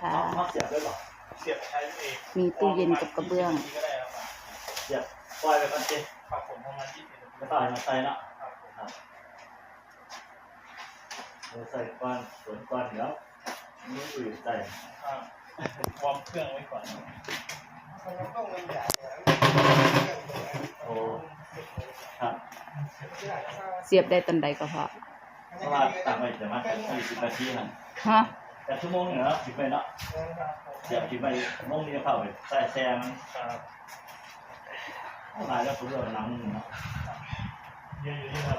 ค่ะเขาเสียบด้วยเหรอเสียบใช้เองมีตู้เย็นกับกระเบื้องก็ได้ครับเสียบปล่อยไปก่อนสิครับผมประมาณยี่สิบไม่ต้องเอามาใส่เนาะครับผมครับเดี๋ยวใส่ก้อนสวนก้อนเดี๋ยวนี่อื่นใส่อ่าวอร์มเครื่องไว้ก่อนโอ้ครับเสียบได้ตันใดก็พอเพราะว่าตั้งไว้จะมาแค่สี่สิบนาทีนะฮะ แต่ชั่วโมงหนึงเนาะสิบไปเนาะเสียบสิบไปชั่วโมงนี้เข้าไปใส่แซมครับหลายแล้วผมเลือกหนังเนาะเยอะอยู่ที่ครับ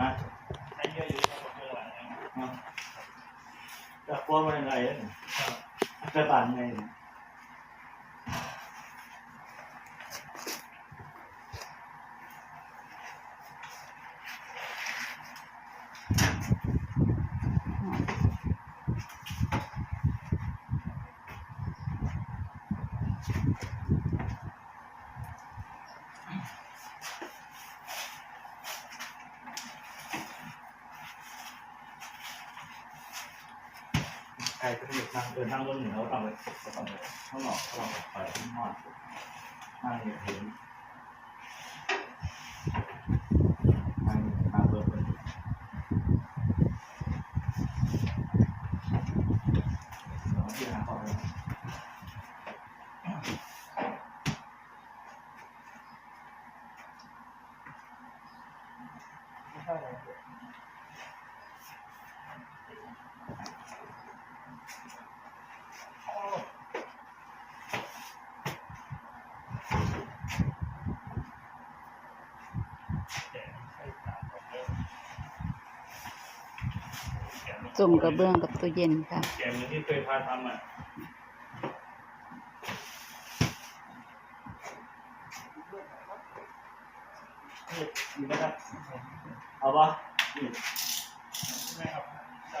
ฮะให้เยอะอยู่ที่ครับเครื่องหลังนะครับจะป้อนมายังไงเนี่ยครับจะบานไง ใครก็อยู่ทางเดินทางลงเหนือเขาต้องไปเขาต้องไปข้างนอกเขาต้องไปข้างนอกนั่งเห็นนั่งทางเดินไปที่หาเขาเลยไม่ใช่เลยแกะใส่ตามผมเลย แกะมันจุ่มกระเบื้องกับตู้เย็นค่ะแกะเหมือนที่เคยพาทำอะนี่มีไหมครับเอาปะนี่ไม่ครับเจ้า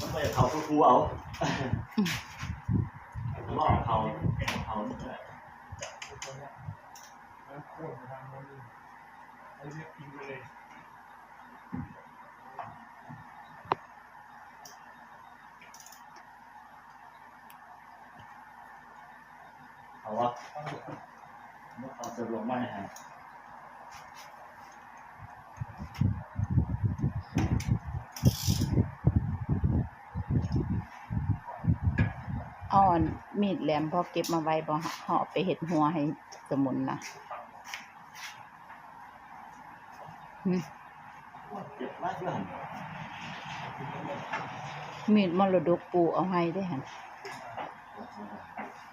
มันไม่เขาคูเอาว่าเขาเขาเนี่ย ไปทางโน้นเอ้เรียกทิ้งไปเลยเอาวะเอาสรุปมาฮะอ่อนมีดแหลมพอเก็บมาไว้บ่เหาะไปเห็ดหัวให้สมุนนะหึ เจ็บ มากเลยมีดมรดกปูเอาให้ได้หัน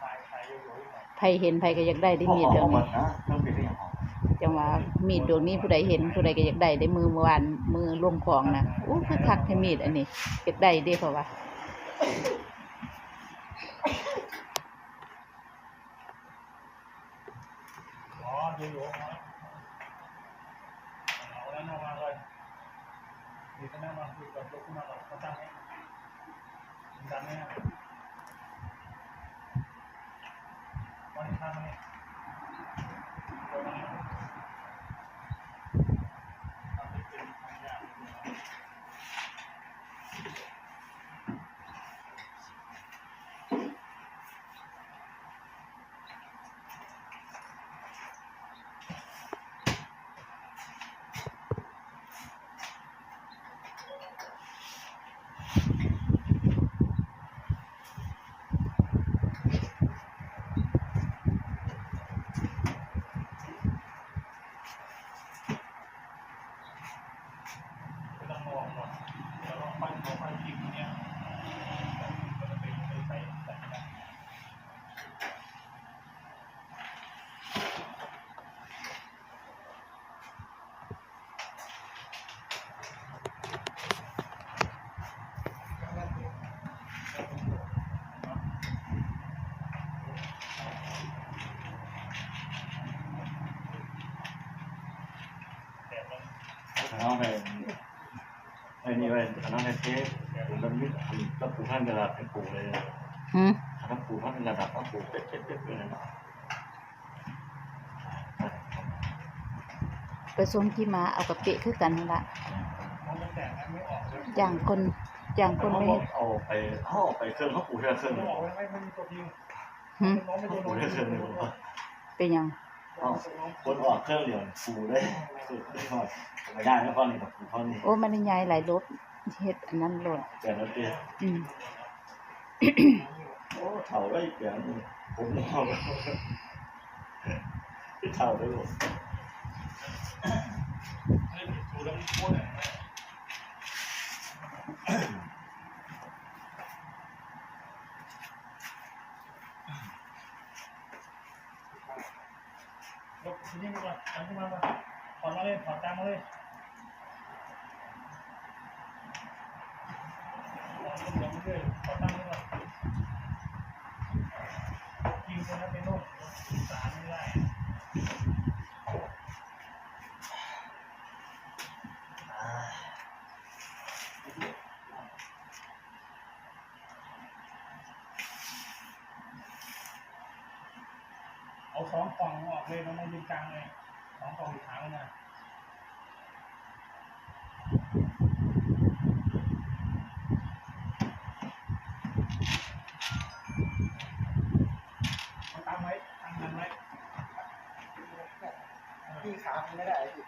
ตายตายอยู่ๆหน่อยไผเห็นไผก็อยากได้ได้มีดเดี๋เดี๋ยวมันี้นนะต้องเป็นอย่างของจังว่ามีดดวงนี้ผู้ใดเห็นผู้ใดก็อยากได้ได้มือเมื่อวานมือร่วมของนะอู้คือคักให้มีดอันนี้อยากได้เด้เพราะว่าอ๋ออยู่ๆมาเอาแล้วนอกมาเลย ดีก็นั่งมาดู น้องไปไอ้นี่ไปน้องในเทปผมต้องยึดต้องปูท่านระดับเป็นปูเลยหึถ้าปูท่านระดับต้งปูเป๊ะๆๆเลยนะไปส่งที่มาเอากระเปะคือกันนั่นละอย่างคนอย่างคนไม่เอาไปเขาเอาไปเครื่องเขาปูเทือเครื่องหไม่นึ่งเขาปูเทือเครื่องหนึ่งเป็นยัง คนออกเครื่องเดียวปูได้สุดไม่พอไม่ได้ไม่พอนี่กับปูพอนี่โอ้มันได้ย้ายหลายรถเฮ็ดอันนั้นรถแต่ละเตี้ยอืมโอ้เถ่าได้เปลี่ยนผมมองที่เถ่าได้หมดไม่ผิดชูแล้วมันโคตรเลยยก ทีนี้มาก่อนอันขึ้นมาก่อนถอดมาเลยถอดตามมาเลยถอดขึ้นมาเรื่อยถอดตามมาก่อนยิงคนนั้นเป็นโรคสารไม่ได้ เอาสองกล่องออกเลยมันไม่ยืนกลางเลยสองกล่องอยู่ขามันนะเอาตั้งไว้ตั้งมันไว้พี่ขามันไม่ได้พี่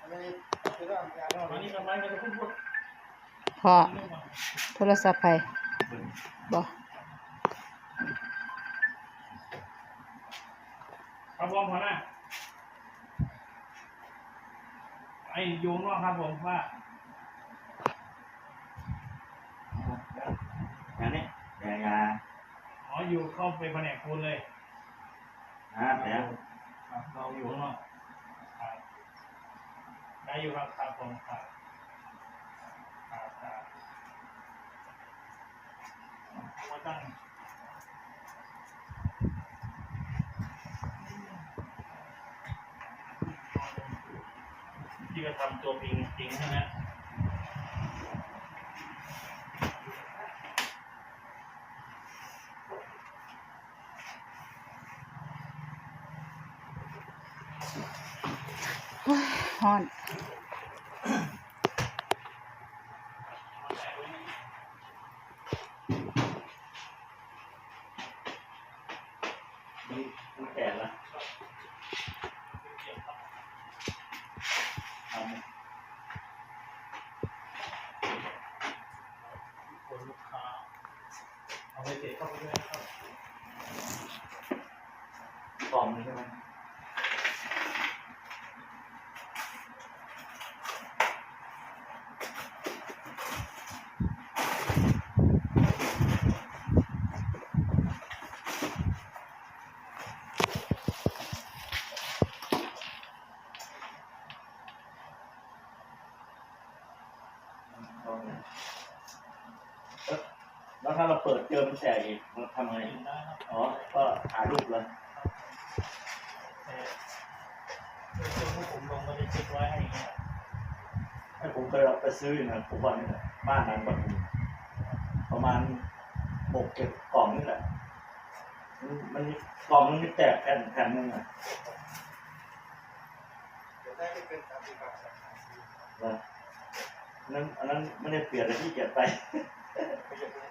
มันไม่ได้คือว่าการตอนนี้กำไรมันจะขึ้นพวกพอโทรศัพท์ไปบ่ ครับผมพอนะไอ้โยงว่าครับผมว่าอย่างนี้แต่ยาอ๋ออยู่เข้าไปแผนกคูณเลยฮะแต่ครับเราอยู่ข้างนอกครับได้อยู่ครับครับผมครับครับครับว่าตั้ง ทำตัวพิงจริงใช่ไหมฮ้อน คนลูกค้าเอาไปเก็บเข้าไปด้วยครับกล่องนึงใช่ไหม เราเปิดเจอมันแตกอีกเราทำไงกินได้ครับอ๋อ ก็ถ่ายรูปเลยแต่เดี๋ยวพวกผมลงมาจะเช็คไว้ให้อย่างเงี้ยให้ผมเคยเอาไปซื้ออยู่นะผมว่านี่แหละบ้านนั้นก็ถูกประมาณหกเจ็ดกล่องนี่แหละ มันมันมีกล่องนึงมีแตกแผ่นแผ่นนึงอะเดี๋ยวได้เป็นสามสิบบาทแล้วอันนั้นอันนั้นไม่ได้เปลี่ยนเลยที่เกียจไปไปเก็บไว้